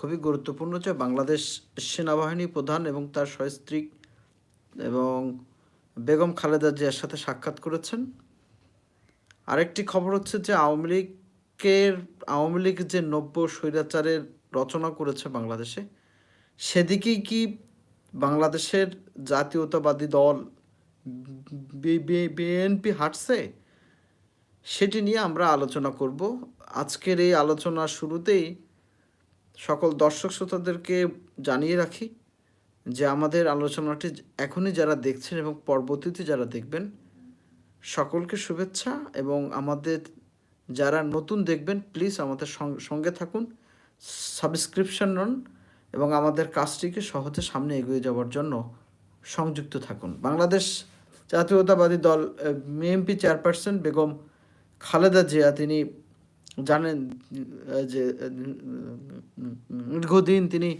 খুবই গুরুত্বপূর্ণ যে বাংলাদেশ সেনাবাহিনী প্রধান এবং তার সস্ত্রী এবং বেগম খালেদা জিয়ার সাথে সাক্ষাৎ করেছেন। আরেকটি খবর হচ্ছে যে আওয়ামী লীগের, আওয়ামী লীগ যে নব্য স্বৈরাচারের রচনা করেছে বাংলাদেশে, সেদিকেই কি বাংলাদেশের জাতীয়তাবাদী দল বিএনপি হাঁটছে? সেটি নিয়ে আমরা আলোচনা করব। আজকের এই আলোচনার শুরুতেই সকল দর্শক শ্রোতাদেরকে জানিয়ে রাখি যে আমাদের আলোচনাটি এখনই যারা দেখছেন এবং পরবর্তীতে যারা দেখবেন, সকলকে শুভেচ্ছা এবং আমাদের যারা নতুন দেখবেন প্লিজ আমাদের সঙ্গে থাকুন সাবস্ক্রিপশন নন এবং আমাদের কাজটিকে সহজে সামনে এগিয়ে যাওয়ার জন্য সংযুক্ত থাকুন। বাংলাদেশ জাতীয়তাবাদী দল এমপি চেয়ারপারসন বেগম খালেদা জিয়া, তিনি জানেন যে দীর্ঘদিন তিনি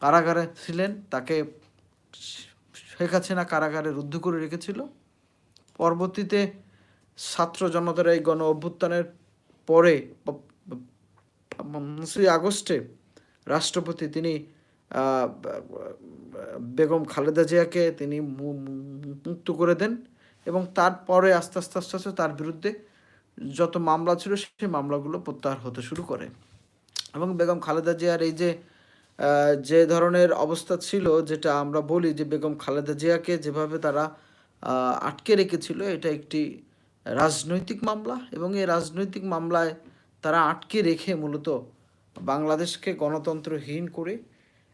কারাগারে ছিলেন, তাকে শেখ হাসিনা কারাগারে রুদ্ধ করে রেখেছিল। পরবর্তীতে ছাত্র জনতার এই গণ অভ্যুত্থানের পরে উনিশই আগস্টে রাষ্ট্রপতি তিনি বেগম খালেদা জিয়াকে তিনি মুক্ত করে দেন এবং তারপরে আস্তে আস্তে আস্তে আস্তে তার বিরুদ্ধে যত মামলা ছিল সেই মামলাগুলো প্রত্যাহার হতে শুরু করে। এবং বেগম খালেদা জিয়ার এই যে যে ধরনের অবস্থা ছিল, যেটা আমরা বলি যে বেগম খালেদা জিয়াকে যেভাবে তারা আটকে রেখেছিল, এটা একটি রাজনৈতিক মামলা। এবং এই রাজনৈতিক মামলায় তারা আটকে রেখে মূলত বাংলাদেশকে গণতন্ত্রহীন করে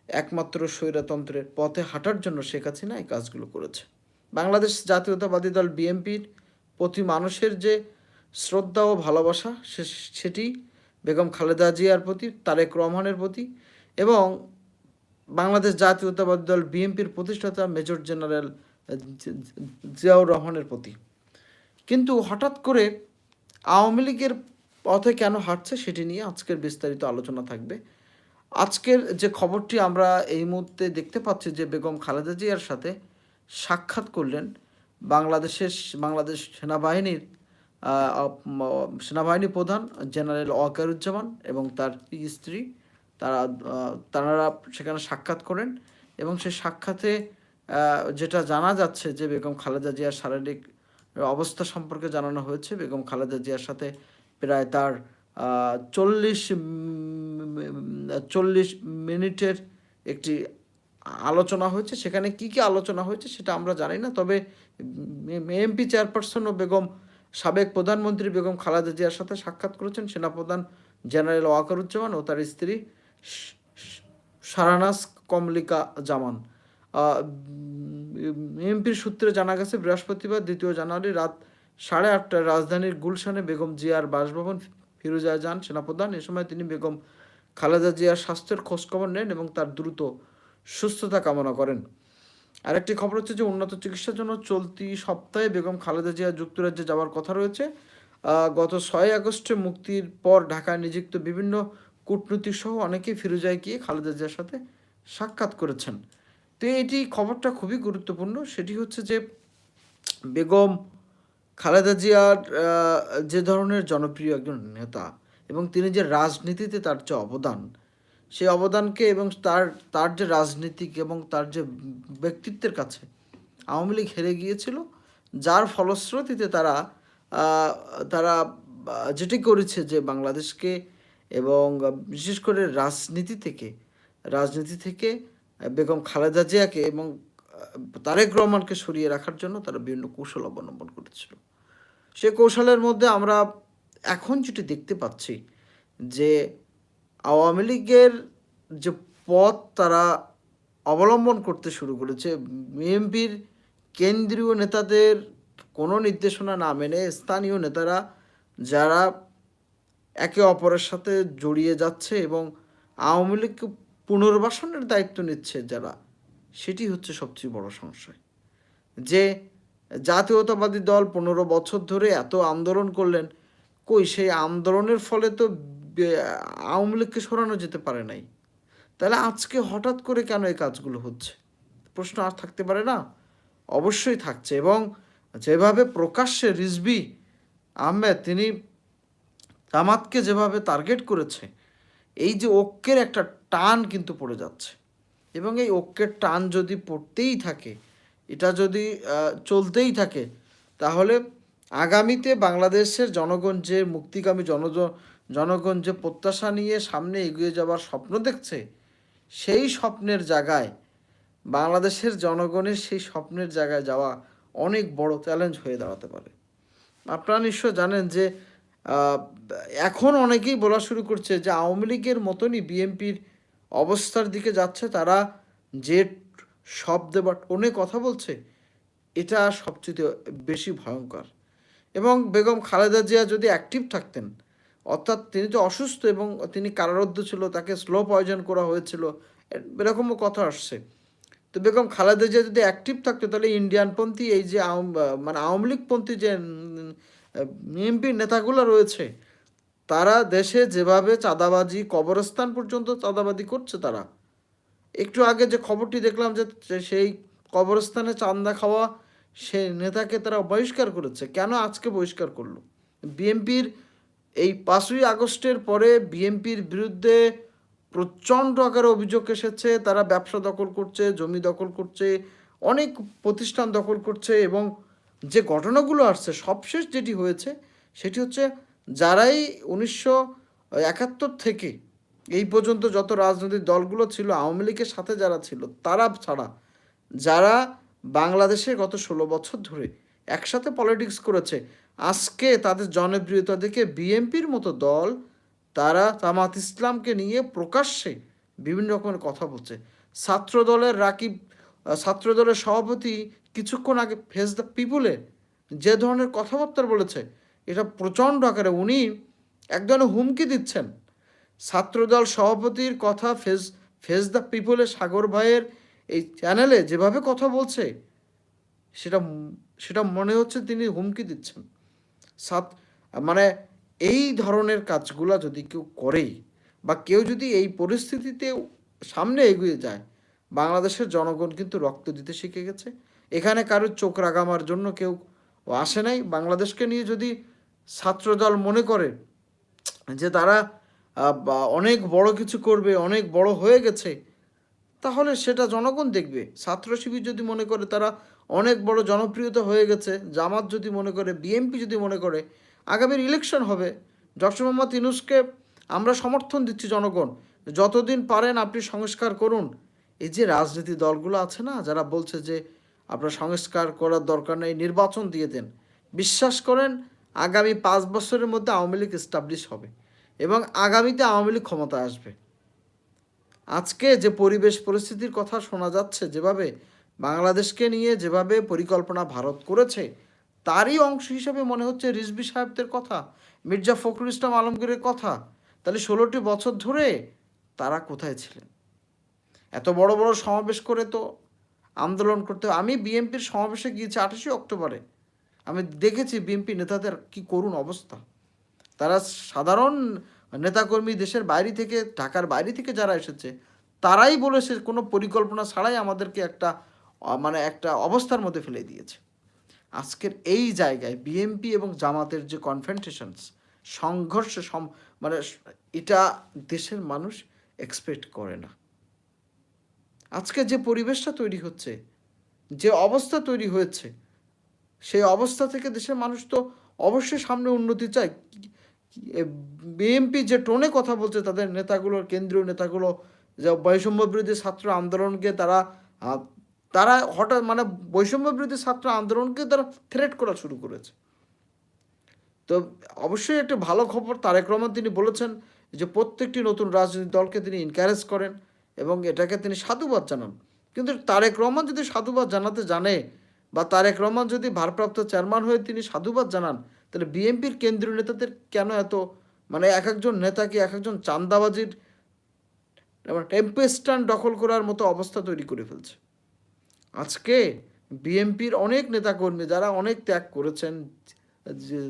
একমাত্র স্বৈরতন্ত্রের পথে হাঁটার জন্য শেখ হাসিনা এই কাজগুলো করেছে। বাংলাদেশ জাতীয়তাবাদী দল বিএনপির প্রতি মানুষের যে শ্রদ্ধা ও ভালোবাসা সেটি বেগম খালেদা জিয়ার প্রতি, তারেক রহমানের প্রতি এবং বাংলাদেশ জাতীয়তাবাদী দল বিএনপির প্রতিষ্ঠাতা মেজর জেনারেল জিয়াউর রহমানের প্রতি। কিন্তু হঠাৎ করে আওয়ামী লীগের পথে কেন হাঁটছে সেটি নিয়ে আজকের বিস্তারিত আলোচনা থাকবে। আজকের যে খবরটি আমরা এই মুহূর্তে দেখতে পাচ্ছি যে বেগম খালেদা জিয়ার সাথে সাক্ষাৎ করলেন বাংলাদেশের বাংলাদেশ সেনাবাহিনীর সেনাবাহিনী প্রধান জেনারেল ওয়াকারুজ্জামান এবং তার স্ত্রী, তারা তারা সেখানে সাক্ষাৎ করেন এবং সে সাক্ষাতে যেটা জানা যাচ্ছে যে বেগম খালেদা জিয়ার শারীরিক অবস্থা সম্পর্কে জানানো হয়েছে, বেগম খালেদা জিয়ার সাথে প্রায় তার চল্লিশ চল্লিশ মিনিটের একটি আলোচনা হয়েছে। সেখানে কি কি আলোচনা হয়েছে সেটা আমরা জানি না, তবে এমপি চেয়ারপারসন ও বেগম সাবেক প্রধানমন্ত্রী বেগম খালেদা জিয়ার সাথে সাক্ষাৎ করেছেন সেনাপ্রধান জেনারেল ওয়াকারুজ্জামান ও তার স্ত্রী শ- কমলিকা জামান এমপির সূত্রে জানা গেছে, বৃহস্পতিবার দ্বিতীয় জানুয়ারি রাত সাড়ে আটটায় রাজধানীর গুলশানে বেগম জিয়ার বাসভবন ফিরোজা যান সেনাপ্রধান। এ সময় তিনি বেগম খালেদা জিয়ার স্বাস্থ্যের খোঁজখবর নেন এবং তার দ্রুত সুস্থতা কামনা করেন। আরেকটি খবর হচ্ছে যে উন্নত চিকিৎসার জন্য চলতি সপ্তাহে বেগম খালেদা জিয়া যুক্তরাজ্যে যাওয়ার কথা রয়েছে। গত ছয় আগস্টে মুক্তির পর ঢাকায় নিযুক্ত বিভিন্ন কূটনীতিক সহ অনেকেই ফিরোজায় গিয়ে খালেদা জিয়ার সাথে সাক্ষাৎ করেছেন। তো এটি খবরটা খুবই গুরুত্বপূর্ণ। সেটি হচ্ছে যে বেগম খালেদা জিয়ার যে ধরনের জনপ্রিয় একজন নেতা এবং তিনি যে রাজনীতিতে তার যে অবদান সেই অবদানকে এবং তার তার যে রাজনীতিক এবং তার যে ব্যক্তিত্বের কাছে আওয়ামী লীগ হেরে গিয়েছিল, যার ফলশ্রুতিতে তারা তারা যেটি করেছে যে বাংলাদেশকে এবং বিশেষ করে রাজনীতি থেকে রাজনীতি থেকে বেগম খালেদা জিয়াকে এবং তারেক রহমানকে সরিয়ে রাখার জন্য তারা বিভিন্ন কৌশল অবলম্বন করেছিল। সে কৌশলের মধ্যে আমরা এখন যেটি দেখতে পাচ্ছি যে আওয়ামী লীগের যে পথ তারা অবলম্বন করতে শুরু করেছে, বিএনপির কেন্দ্রীয় নেতাদের কোনো নির্দেশনা না মেনে স্থানীয় নেতারা যারা একে অপরের সাথে জড়িয়ে যাচ্ছে এবং আওয়ামী লীগকে পুনর্বাসনের দায়িত্ব নিচ্ছে যারা, সেটি হচ্ছে সবচেয়ে বড় সংশয়। যে জাতীয়তাবাদী দল পনেরো বছর ধরে এত আন্দোলন করলেন, কই সেই আন্দোলনের ফলে তো আওয়ামী লীগকে সরানো যেতে পারে নাই। তাহলে আজকে হঠাৎ করে কেন এই কাজগুলো হচ্ছে? প্রশ্ন আর থাকতে পারে না। অবশ্যই থাকছে এবং যেভাবে প্রকাশ্যে রিজবি আহমেদ, তিনি জামাতকে যেভাবে টার্গেট করেছে, এই যে ঐক্যের একটা টান কিন্তু পড়ে যাচ্ছে। এবং এই ঐক্যের টান যদি পড়তেই থাকে, এটা যদি চলতেই থাকে, তাহলে আগামীতে বাংলাদেশের জনগণ যে মুক্তিকামী জনজ জনগণ যে প্রত্যাশা নিয়ে সামনে এগিয়ে যাওয়ার স্বপ্ন দেখছে, সেই স্বপ্নের জায়গায়, বাংলাদেশের জনগণের সেই স্বপ্নের জায়গায় যাওয়া অনেক বড় চ্যালেঞ্জ হয়ে দাঁড়াতে পারে। আপনারা নিশ্চয় জানেন যে এখন অনেকেই বলা শুরু করছে যে, আওয়ামী লীগের মতনই বিএনপির অবস্থার দিকে যাচ্ছে, তারা যে শব্দে বা টোনে কথা বলছে, এটা সবচেয়ে বেশি ভয়ঙ্কর। এবং বেগম খালেদা জিয়া যদি অ্যাক্টিভ থাকতেন অর্থাৎ তিনি তো অসুস্থ এবং তিনি কারারুদ্ধ ছিল, তাকে স্লো পয়জন করা হয়েছিল এরকমও কথা আসছে। তো বেগম খালেদা জিয়া যদি অ্যাক্টিভ থাকতো, তাহলে ইন্ডিয়ানপন্থী এই যে মানে আওয়ামী লীগপন্থী যে এমপি নেতাগুলো রয়েছে, তারা দেশে যেভাবে চাঁদাবাজি, কবরস্থান পর্যন্ত চাঁদাবাজি করছে তারা। একটু আগে যে খবরটি দেখলাম যে সেই কবরস্থানে চান্দা খাওয়া সেই নেতাকে তারা বহিষ্কার করেছে। কেন আজকে বহিষ্কার করল? বিএনপির এই পাঁচই আগস্টের পরে বিএনপির বিরুদ্ধে প্রচণ্ড আকারে অভিযোগ এসেছে। তারা ব্যবসা দখল করছে, জমি দখল করছে, অনেক প্রতিষ্ঠান দখল করছে এবং যে ঘটনাগুলো আসছে, সবশেষ যেটি হয়েছে সেটি হচ্ছে যারাই উনিশশো একাত্তর থেকে এই পর্যন্ত যত রাজনৈতিক দলগুলো ছিল, আওয়ামী লীগের সাথে যারা ছিল, তারা ছাড়া, যারা বাংলাদেশে গত ষোলো বছর ধরে একসাথে পলিটিক্স করেছে আজকে তাদের জনপ্রিয়তা দেখে বিএনপির মতো দল, তারা জামাত ইসলামকে নিয়ে প্রকাশ্যে বিভিন্ন রকমের কথা বলছে। ছাত্র দলের রাকিব ছাত্র দলের সভাপতি কিছুক্ষণ আগে ফেস দ্য পিপুলে যে ধরনের কথাবার্তা বলেছে, এটা প্রচণ্ড আকারে উনি এক ধরনের হুমকি দিচ্ছেন। ছাত্রদল সভাপতির কথা ফেস ফেস দ্য পিপলে সাগর ভাইয়ের এই চ্যানেলে যেভাবে কথা বলছে, সেটা সেটা মনে হচ্ছে তিনি হুমকি দিচ্ছেন। সাত মানে এই ধরনের কাজগুলো যদি কেউ করেই বা কেউ যদি এই পরিস্থিতিতে সামনে এগিয়ে যায়, বাংলাদেশের জনগণ কিন্তু রক্ত দিতে শিখে গেছে। এখানে কারোর চোখ রাগামার জন্য কেউ আসে নাই। বাংলাদেশকে নিয়ে যদি ছাত্রদল মনে করে যে তারা অনেক বড় কিছু করবে, অনেক বড় হয়ে গেছে তাহলে সেটা জনগণ দেখবে। ছাত্র শিবির যদি মনে করে তারা অনেক বড় জনপ্রিয়তা হয়ে গেছে, জামাত যদি মনে করে, বিএনপি যদি মনে করে, আগামীর ইলেকশন হবে। ডক্টর মোহাম্মদ ইনুসকে আমরা সমর্থন দিচ্ছি জনগণ। যতদিন পারেন আপনি সংস্কার করুন। এই যে রাজনীতি দলগুলো আছে না, যারা বলছে যে আপনার সংস্কার করার দরকার নেই, নির্বাচন দিয়ে দেন। বিশ্বাস করেন, আগামী পাঁচ বছরের মধ্যে আওয়ামী লীগ এস্টাবলিশ হবে এবং আগামীতে আওয়ামী লীগ ক্ষমতা আসবে। আজকে যে পরিবেশ পরিস্থিতির কথা শোনা যাচ্ছে, যেভাবে বাংলাদেশকে নিয়ে যেভাবে পরিকল্পনা ভারত করেছে, তারই অংশ হিসেবে মনে হচ্ছে রিজবি সাহেবদের কথা, মির্জা ফখরুল ইসলাম আলমগীরের কথা। তাহলে ষোলোটি বছর ধরে তারা কোথায় ছিলেন? এত বড় বড় সমাবেশ করে তো আন্দোলন করতে আমি বিএনপির সমাবেশে গিয়েছি আঠাশে অক্টোবরে। আমি দেখেছি বিএনপি নেতাদের কি করুণ অবস্থা। তারা সাধারণ নেতাকর্মী দেশের বাইরে থেকে, ঢাকার বাইরে থেকে যারা এসেছে, তারাই বলেছে কোনো পরিকল্পনা ছাড়াই আমাদেরকে একটা মানে একটা অবস্থার মধ্যে ফেলে দিয়েছে। আজকের এই জায়গায় বিএনপি এবং জামাতের যে কনফ্রন্টেশনস সংঘর্ষ সম- মানে এটা দেশের মানুষ এক্সপেক্ট করে না। আজকে যে পরিবেশটা তৈরি হচ্ছে, যে অবস্থা তৈরি হয়েছে, সেই অবস্থা থেকে দেশের মানুষ তো অবশ্যই সামনে উন্নতি চায়। বিএনপি যে টোনে কথা বলছে, তাদের নেতাগুলোর, কেন্দ্রীয় নেতাগুলো, যে বৈষম্য বিরোধী ছাত্র আন্দোলনকে তারা তারা হঠাৎ মানে বৈষম্য বিরোধী ছাত্র আন্দোলনকে তারা থ্রেট করা শুরু করেছে। তো অবশ্যই একটা ভালো খবর তারেক রহমান তিনি বলেছেন যে প্রত্যেকটি নতুন রাজনৈতিক দলকে তিনি এনকারেজ করেন এবং এটাকে তিনি সাধুবাদ জানান। কিন্তু তারেক রহমান যদি সাধুবাদ জানাতে জানে বা তারেক রহমান যদি ভারপ্রাপ্ত চেয়ারম্যান হয়ে তিনি সাধুবাদ জানান তাহলে বিএনপির কেন্দ্রীয় নেতাদের কেন এত মানে এক একজন নেতাকে এক একজন চান্দাবাজির টেম্পেস্টান দখল করার মতো অবস্থা তৈরি করে ফেলছে। আজকে বিএনপির অনেক নেতাকর্মী যারা অনেক ত্যাগ করেছেন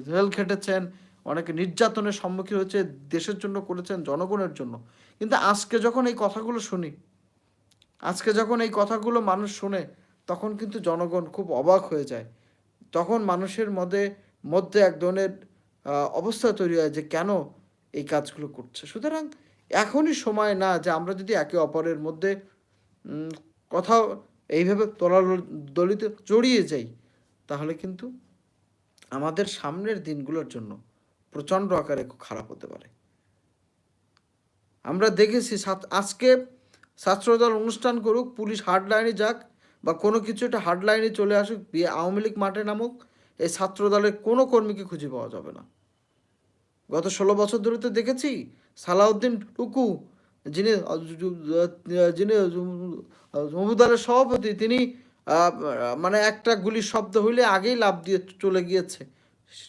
জেল খেটেছেন, অনেকে নির্যাতনের সম্মুখীন হয়েছে, দেশের জন্য করেছেন, জনগণের জন্য। কিন্তু আজকে যখন এই কথাগুলো শুনি, আজকে যখন এই কথাগুলো মানুষ শুনে, তখন কিন্তু জনগণ খুব অবাক হয়ে যায়। তখন মানুষের মধ্যে মধ্যে এক ধরনের অবস্থা তৈরি হয় যে কেন এই কাজগুলো করছে। সুতরাং এখনই সময় না যে আমরা যদি একে অপরের মধ্যে কোথাও এইভাবে তলাল দলিত জড়িয়ে যাই, তাহলে কিন্তু আমাদের সামনের দিনগুলোর জন্য প্রচণ্ড আকারে খারাপ হতে পারে। আমরা দেখেছি আজকে ছাত্রদল অনুষ্ঠান করুক, পুলিশ হার্ডলাইনে যাক বা কোনো কিছু একটা হার্ডলাইনে চলে আসুক আওয়ামী লীগ মাঠে নামুক এই ছাত্রদলের কোনো কর্মীকে খুঁজে পাওয়া যাবে না। গত ষোলো বছর ধরে তো দেখেছি সালাউদ্দিন টুকু, যিনি যিনি মমুদারের সভাপতি, তিনি মানে একটা গুলির শব্দ হইলে আগেই লাভ দিয়ে চলে গিয়েছে।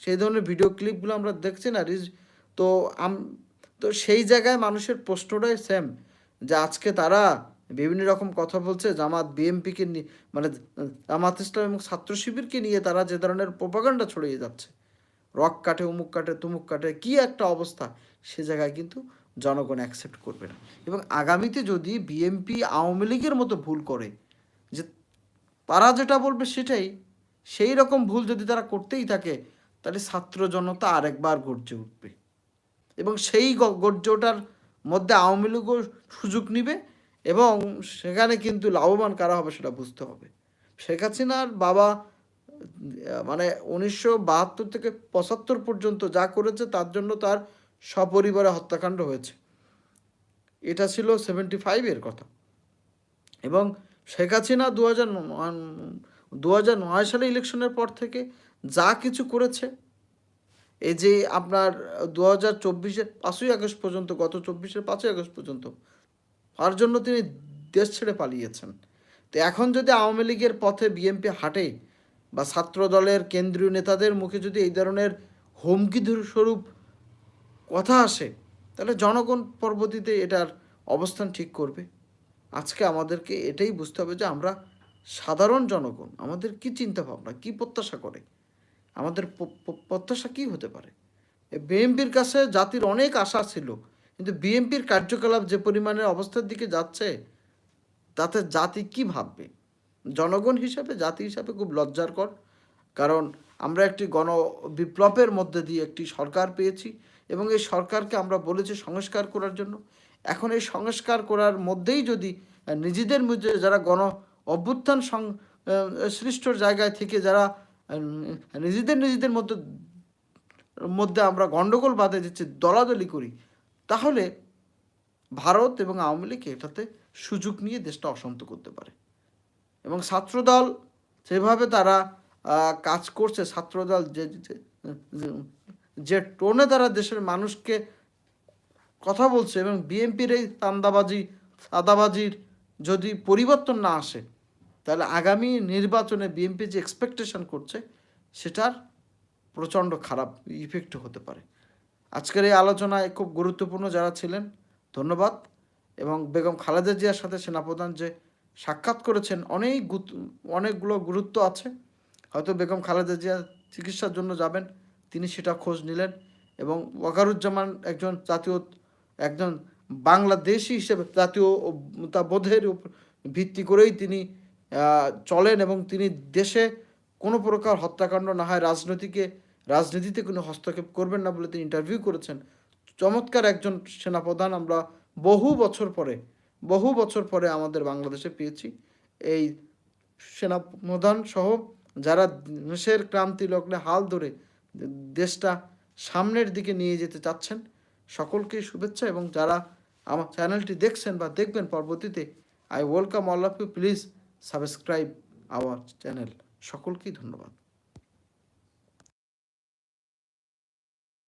সেই ধরনের ভিডিও ক্লিপগুলো আমরা দেখছি না, রিজ, তো আম, তো সেই জায়গায় মানুষের প্রশ্নটাই সেম যে আজকে তারা বিভিন্ন রকম কথা বলছে, জামাত, বিএমপিকে নিয়ে মানে জামাত ইসলাম এবং ছাত্র শিবিরকে নিয়ে তারা যে ধরনের প্রপাগান্ডা ছড়িয়ে যাচ্ছে। রক কাটে, উমুক কাটে, তুমুক কাটে, কি একটা অবস্থা, সে জায়গায় কিন্তু জনগণ অ্যাকসেপ্ট করবে না। এবং আগামীতে যদি বিএমপি আওয়ামী লীগের মতো ভুল করে, যে তারা যেটা বলবে সেটাই, সেই রকম ভুল যদি তারা করতেই থাকে, তাহলে ছাত্র জনতা আরেকবার গর্জে উঠবে। এবং সেই গর্জে ওঠার মধ্যে আওয়ামী লীগও সুযোগ নিবে এবং সেখানে কিন্তু লাভবান কারা হবে সেটা বুঝতে হবে। শেখ হাসিনার বাবা মানে উনিশশো বাহাত্তর থেকে পঁচাত্তর পর্যন্ত যা করেছে তার জন্য তার সপরিবারে হত্যাকাণ্ড হয়েছে। এটা ছিল সেভেন্টি ফাইভের কথা। এবং শেখ হাসিনা দু হাজার দু হাজার নয় সালে ইলেকশনের পর থেকে যা কিছু করেছে, এই যে আপনার দু হাজার চব্বিশের পাঁচই আগস্ট পর্যন্ত, গত চব্বিশের পাঁচই আগস্ট পর্যন্ত তার জন্য তিনি দেশ ছেড়ে পালিয়েছেন। তো এখন যদি আওয়ামী লীগের পথে বিএনপি হাঁটে বা ছাত্র দলের কেন্দ্রীয় নেতাদের মুখে যদি এই ধরনের হুমকি স্বরূপ কথা আসে, তাহলে জনগণ পরবর্তীতে এটার অবস্থান ঠিক করবে। আজকে আমাদেরকে এটাই বুঝতে হবে যে আমরা সাধারণ জনগণ, আমাদের কি চিন্তা ভাবনা কি প্রত্যাশা করে, আমাদের প্রত্যাশা কি হতে পারে? বিএনপির কাছে জাতির অনেক আশা ছিল কিন্তু বিএনপির কার্যকলাপ যে পরিমাণের অবস্থার দিকে যাচ্ছে তাতে জাতি কি ভাববে? জনগণ হিসাবে জাতি হিসাবে খুব লজ্জার কর কারণ আমরা একটি গণ বিপ্লবের মধ্যে দিয়ে একটি সরকার পেয়েছি এবং এই সরকারকে আমরা বলেছি সংস্কার করার জন্য। এখন এই সংস্কার করার মধ্যেই যদি নিজেদের মধ্যে যারা গণ অভ্যুত্থান সং আহ, সৃষ্টর জায়গায় থেকে যারা নিজেদের নিজেদের মধ্যে মধ্যে আমরা গণ্ডগোল বাঁধে দিচ্ছি দলাদলি করি তাহলে ভারত এবং আওয়ামী লীগ এটাতে সুযোগ নিয়ে দেশটা অশান্ত করতে পারে। এবং ছাত্রদল যেভাবে তারা কাজ করছে, ছাত্রদল যে, যে- টোনে তারা দেশের মানুষকে কথা বলছে এবং বিএনপির এই তান্দাবাজি সাদাবাজির যদি পরিবর্তন না আসে, তাহলে আগামী নির্বাচনে বিএনপি যে এক্সপেকটেশন করছে, সেটার প্রচণ্ড খারাপ ইফেক্ট হতে পারে। আজকের এই আলোচনায় খুব গুরুত্বপূর্ণ যারা ছিলেন, ধন্যবাদ। এবং বেগম খালেদা জিয়ার সাথে সেনাপ্রধান যে সাক্ষাৎ করেছেন, অনেক অনেকগুলো গুরুত্ব আছে। হয়তো বেগম খালেদা জিয়া চিকিৎসার জন্য যাবেন, তিনি সেটা খোঁজ নিলেন এবং ওয়াকারুজ্জামান একজন জাতীয়, একজন বাংলাদেশি হিসেবে জাতীয় তা বোধের উপর ভিত্তি করেই তিনি চলেন এবং তিনি দেশে কোনো প্রকার হত্যাকাণ্ড না হয় রাজনীতিকে রাজনীতিতে কোনো হস্তক্ষেপ করবেন না বলে তিনি ইন্টারভিউ করেছেন। চমৎকার একজন সেনাপ্রধান আমরা বহু বছর পরে, বহু বছর পরে আমাদের বাংলাদেশে পেয়েছি। এই সেনাপ্রধান সহ যারা দেশের ক্রান্তি লগ্নে হাল ধরে দেশটা সামনের দিকে নিয়ে যেতে চাচ্ছেন সকলকেই শুভেচ্ছা এবং যারা আমার চ্যানেলটি দেখছেন বা দেখবেন পরবর্তীতে I welcome all of you please subscribe our channel সকলকেই ধন্যবাদ।